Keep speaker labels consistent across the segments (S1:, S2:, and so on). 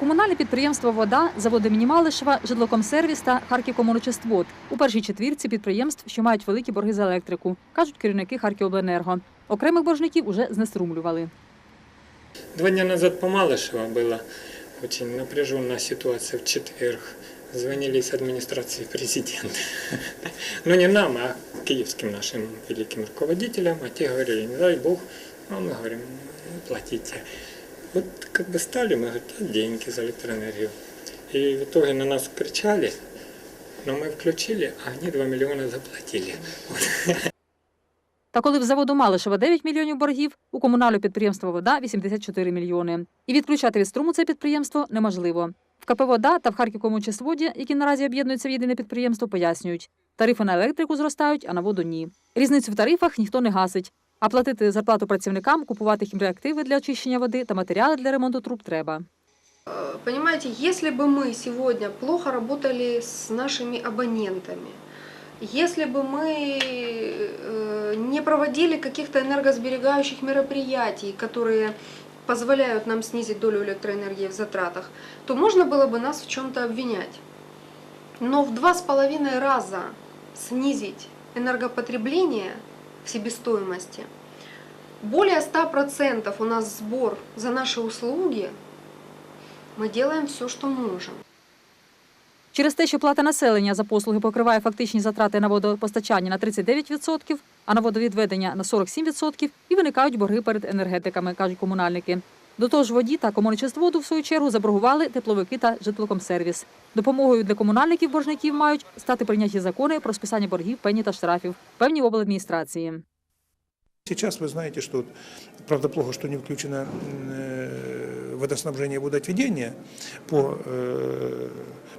S1: Комунальне підприємство Вода, заводи Мінімалишева, Житлокомсервіс та Харківкомуночиствод у першій четвірці підприємств, що мають великі борги за електрику, кажуть керівники Харківобленерго. Окремих боржників уже знеструмлювали.
S2: Два дня назад по Малышево была очень напряженная ситуация в четверг. Звонили из администрации президента. Ну не нам, а киевским нашим великим руководителям. А те говорили, не дай бог. А мы говорим, «Ну, платите. Вот как бы стали, мы говорим, «Да, деньги за электроэнергию. И в итоге на нас кричали, но мы включили, а они 2 миллиона заплатили.
S1: Та коли в заводу Малишева 9 мільйонів боргів, у комунального підприємства Вода 84 мільйони. І відключати від струму це підприємство неможливо. В КП «Вода» та в Харківкомунчистводі, які наразі об'єднуються в єдине підприємство, пояснюють, тарифи на електрику зростають, а на воду ні. Різницю в тарифах ніхто не гасить. А платити зарплату працівникам, купувати хімреактиви для очищення води та матеріали для ремонту труб треба.
S3: Э, Понимаете, если бы мы сегодня плохо работали с нашими абонентами, если бы мы э, не проводили каких-то энергосберегающих мероприятий, которые позволяют нам снизить долю электроэнергии в затратах, то можно было бы нас в чем-то обвинять. Но в два с половиной раза снизить энергопотребление в себестоимости, более 100% у нас сбор за наши услуги, мы делаем все, что можем.
S1: Через те, що плата населення за послуги покриває фактичні затрати на водопостачання на 39%, а на водовідведення на 47%, і виникають борги перед енергетиками, кажуть комунальники. До того ж, воді та комунічестводу, в свою чергу, заборгували тепловики та житлокомсервіс. Допомогою для комунальників боржників мають стати прийняті закони про списання боргів, пені та штрафів, певні обладміністрації.
S4: Сейчас вы знаете, что, правда, плохо, что не включено э, водоснабжение и водоотведение по э,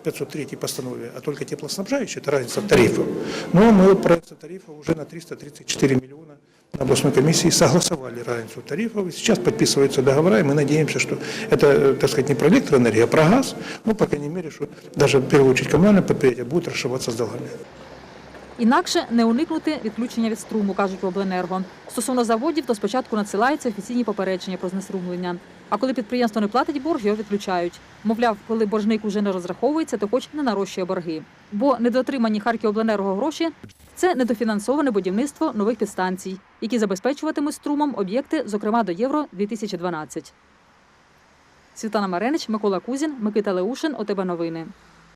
S4: 503 постановле, а только теплоснабжающие, это разница в тарифах. Но мы проекта тарифа уже на 334 миллиона на областной комиссии согласовали разницу тарифов. И сейчас подписываются договора, и мы надеемся, что это, э, так сказать, не про электроэнергию, а про газ. Ну, по крайней мере, что даже в первую очередь коммунальное предприятие будет расшиваться с долгами.
S1: Інакше не уникнути відключення від струму, кажуть в обленерго. Стосовно заводів, то спочатку надсилаються офіційні попередження про знеструмлення. А коли підприємство не платить борг, його відключають. Мовляв, коли боржник уже не розраховується, то хоч не нарощує борги. Бо недоотримані Харківобленерго гроші це недофінансоване будівництво нових підстанцій, які забезпечуватимуть струмом об'єкти, зокрема до Євро 2012. Світлана Маренич, Микола Кузін, Микита Леушин, ОТБ Новини.